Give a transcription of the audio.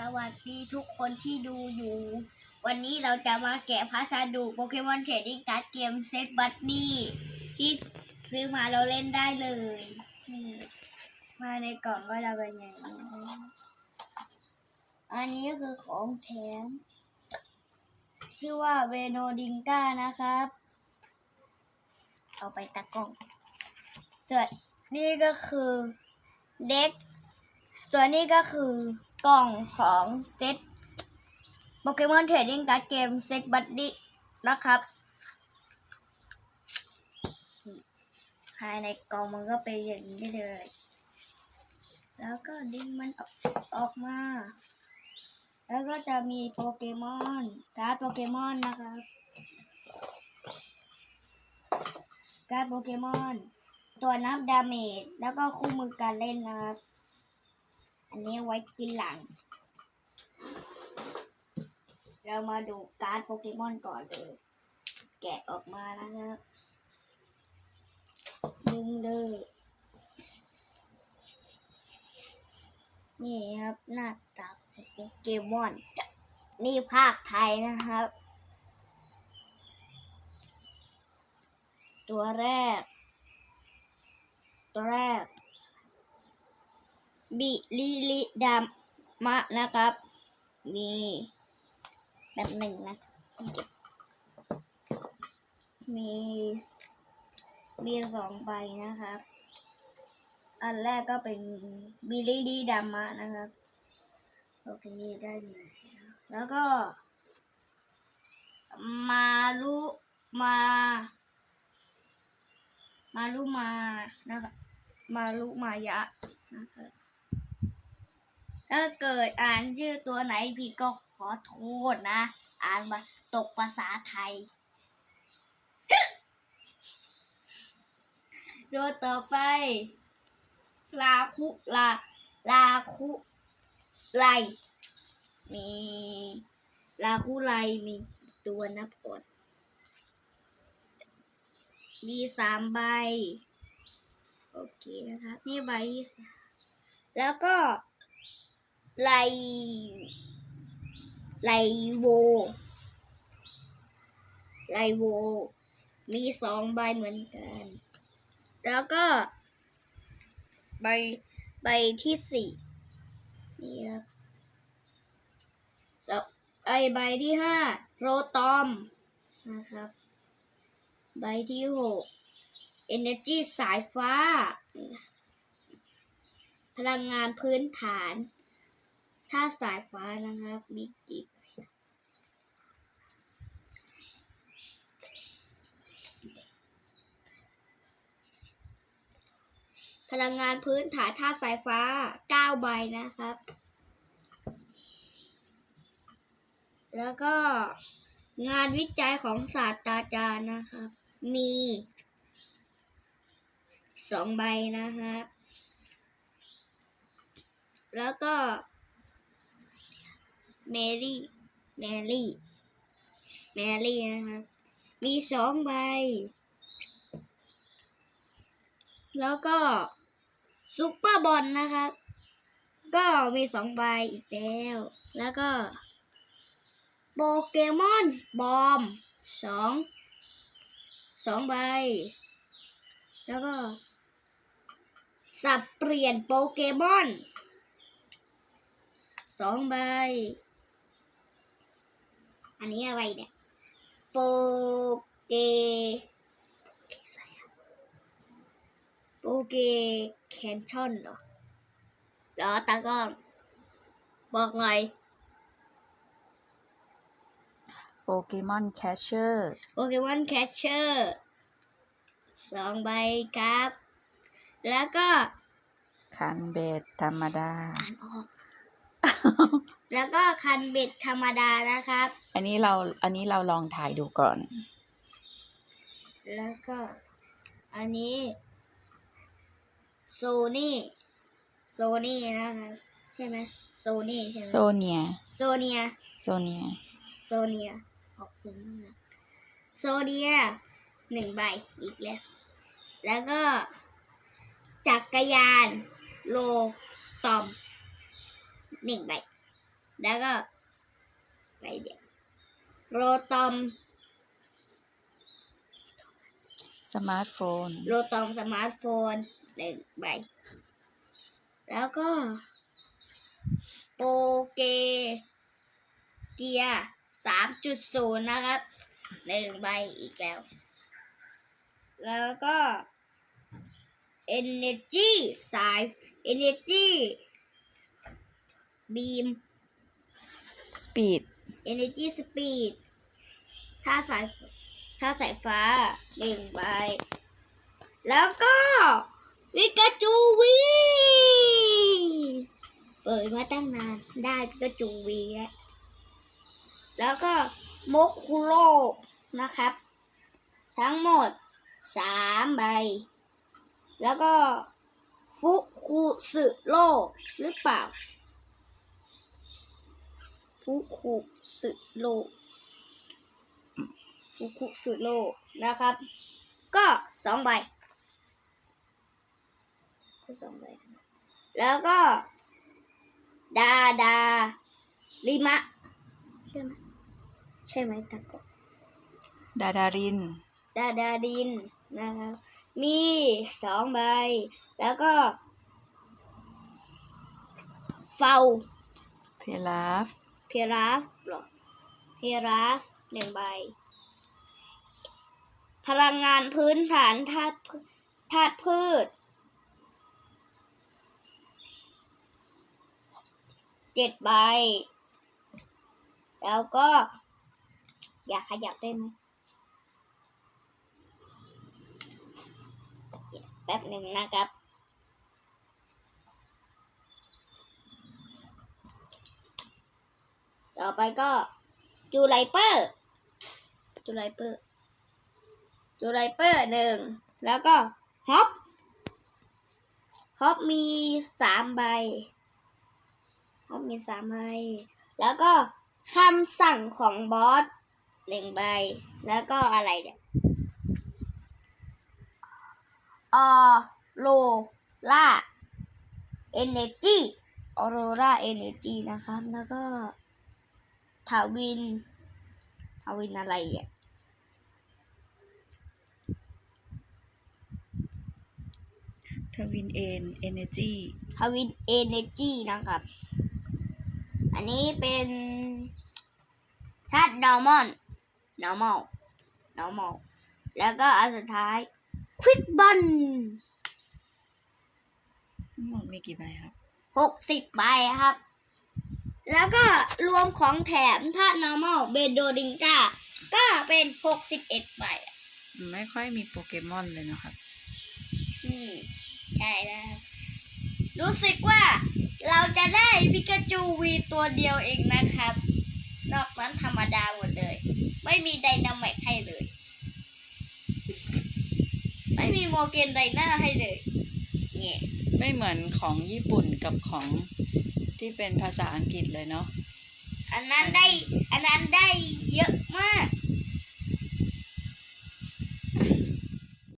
สวัสดีทุกคนที่ดูอยู่ วันนี้เราจะมาแกะพัสดุโปเกมอนเทรดดิ้งการ์ดเกมเซตบัตนี่ที่ซื้อมาเราเล่นได้เลยนี่มาในกล่องก็จะเป็นอย่างนี้อันนี้คือของแถม ชื่อว่าเวโนดิงก้านะครับ เอาไปตะกล่องส่วนนี่ก็คือเด็กส่วนนี้ก็คือ กล่องของเซตโปเกมอนเทรดดิ้งการ์ดเกมเซตบัดดี้นะครับ ภายในกล่องมันก็เป็นอย่างนี้เลย แล้วก็ดึงมันออกออกมา แล้วก็จะมีโปเกมอนการ์ดโปเกมอนนะครับการ์ดโปเกมอน ตัวนับดาเมจแล้วก็คู่มือการเล่นนะครับ อันนี้ไว้กินหลัง เรามาดูการ์ดโปเกมอนก่อนเลย แกะออกมาแล้วนะดึงเลยนี่ครับหน้าตาของโปเกมอน นี่ภาคไทยนะครับ ตัวแรก ตัวแรก บิลิลิดามะนะครับ มีแบบหนึ่งนะมีมีสองใบนะครับ อันแรกก็เป็นบิลิลิดามะนะครับ โอเคได้หนึ่งแล้วก็มาลุมา มาลุมานะครับมาลุมายะนะครับ ถ้าเกิดอ่านชื่อตัวไหนผิดก็ขอโทษนะ อ่านมาตกภาษาไทย ตัวต่อไป ลาคุลาลาคุไลมีลาคุไลมีตัวนับก่อน มีสามใบ โอเคนะครับ นี่ใบที่สามแล้วก็ ไลไลโวไลโว มีสองใบเหมือนกัน แล้วก็ ใบใบที่สี่นี่ครับแล้วไอใบที่ห้าโรตอมนะครับ ใบที่หก Energy สายฟ้า พลังงานพื้นฐาน ถ้าสายฟ้านะครับมีกี่ใบพลังงานพื้นฐานท่าสายฟ้า 9 ใบนะครับ แล้วก็งานวิจัยของศาสตราจารย์นะครับ มีสองใบนะครับ แล้วก็ เมรี่แมรี่แมรี่นะครับ มีสองใบ แล้วก็ซุปเปอร์บอลนะครับ ก็มีสองใบอีกแล้ว แล้วก็โปเกมอนบอมสองสองใบ แล้วก็ สับเปลี่ยนโปเกมอนสองใบ อันนี้อะไรเนี่ย โปเกโปเกแคนชอนเหรอเหรอตากล้องบอกหน่อยโปเกมอนแคชเชอร์โปเกมอนแคชเชอร์สองใบครับ แล้วก็คันเบดธรรมดา อ่านออก แล้วก็คันเบ็ดธรรมดานะครับ อันนี้เราอันนี้เราลองถ่ายดูก่อน แล้วก็อันนี้โซนี่โซนี่นะครับใช่ไหมโซนี่ใช่ไหมโซเนียโซเนียโซเนียโซเนียขอบคุณมากโซเนียหนึ่งใบอีกแล้ว แล้วก็จักรยานโลตอม หนึ่งใบ แล้วก็อะไรเดี๋ยวโรตอมสมาร์ทโฟน โรตอมสมาร์ทโฟนหนึ่งใบ แล้วก็โปเกเกียสามจุดศูนย์นะครับหนึ่งใบอีกแล้ว แล้วก็ Energy สาย Energy Beam สปีด Energy Speed ถ้าสายถ้าสายฟ้าหนึ่งใบแล้วก็วิกาจูวีเปิดมาตั้งนานได้วิกาจูวีแล้วแล้วก็มกคุโรนะครับ ทั้งหมดสามใบ แล้วก็ฟุคุสึโลหรือเปล่า ฟุคุสึโลฟุคุสึโลนะครับ ก็สองใบก็สองใบนะครับแล้วก็ ดาดาลิมะ ใช่ไหมใช่ไหมตะกอนดาดาริน ดาดาดินนะครับ มีสองใบ แล้วก็ เฝ้าเพลาฟเพราฟหรอเพราฟหนึ่งใบ พลังงานพื้นฐานธาตุธาตุพืชเจ็ดใบ แล้วก็ อยากขยับได้ไหมแป๊บหนึ่งนะครับ ต่อไปก็จูไลเปอร์จูไลเปอร์จูไลเปอร์หนึ่งแล้วก็ฮอปฮอปมีสามใบฮอปมีสามใบ แล้วก็คำสั่งของบอสหนึ่งใบ แล้วก็อะไรเนี่ยออโรล่าเอเนจีออโรราเอเนจีนะครับ แล้วก็ ทาวิน ทาวินอะไรอะทวินเอ็นเอเนจีทาวินเอเนจีนะครับ อันนี้เป็นธาตุนอร์มอน normal normal แล้วก็อันสุดท้าย quick bun ทั้งหมดมีกี่ใบครับหกสิบใบครับ แล้วก็รวมของแถมธาตุ normal เบโดดิงกาก็เป็นหกสิบเอ็ดใบอะไม่ค่อยมีโปเกมอนเลยนะครับ อืมใช่แล้วครับรู้สึกว่าเราจะได้ปิกาจูวีตัวเดียวเองนะครับ นอกนั้นธรรมดาหมดเลย ไม่มีไดนามิกให้เลย ไม่มีโมเกนไดนาให้เลยเนี่ยไม่เหมือนของญี่ปุ่นกับของ ที่เป็นภาษาอังกฤษเลยเนาะ อันนั้นได้ อันนั้นได้เยอะมาก